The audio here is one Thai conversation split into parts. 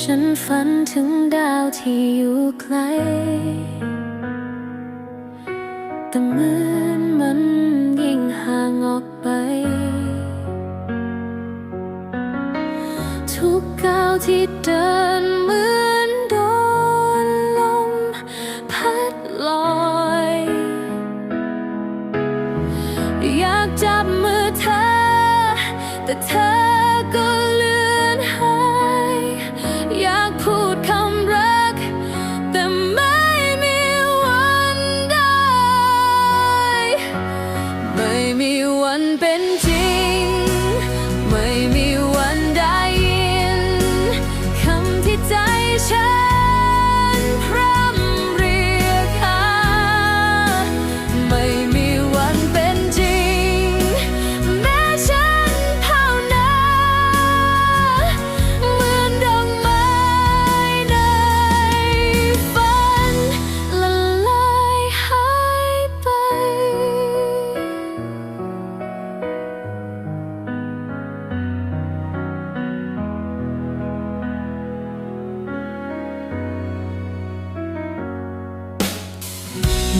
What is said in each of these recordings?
ฉันฝันถึงดาวที่อยู่ไกล แต่เหมือนมันยิ่งห่างออกไป ทุกก้าวที่เดินเหมือนโดนลมพัดลอย อยากจับมือเธอ แต่เธอ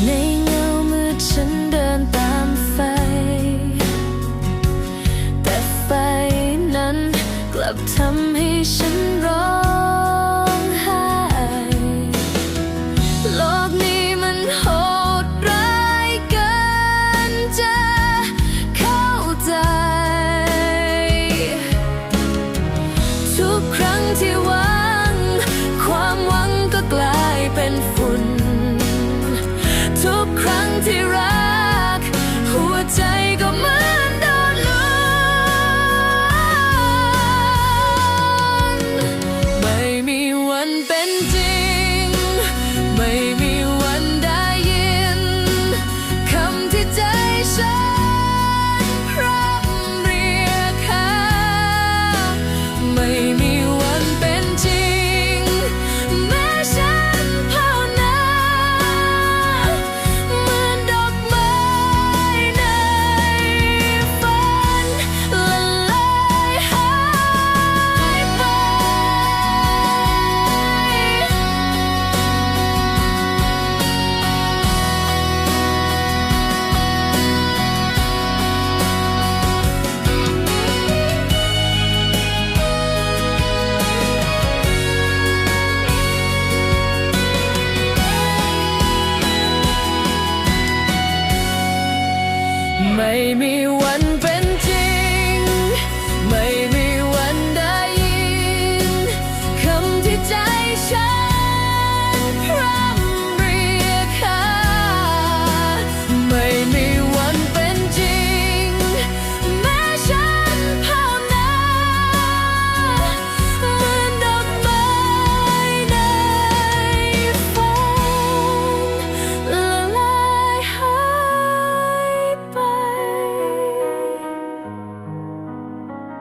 ในเงามืดฉันเดินตามไฟ แต่ไฟนั้นกลับทำให้ฉันร้องไห้ โลกนี้มันโหดร้ายกินจะเข้าใจ ทุกครั้งที่ว่า ครั้งที่รัก หัวใจก็ made me one better.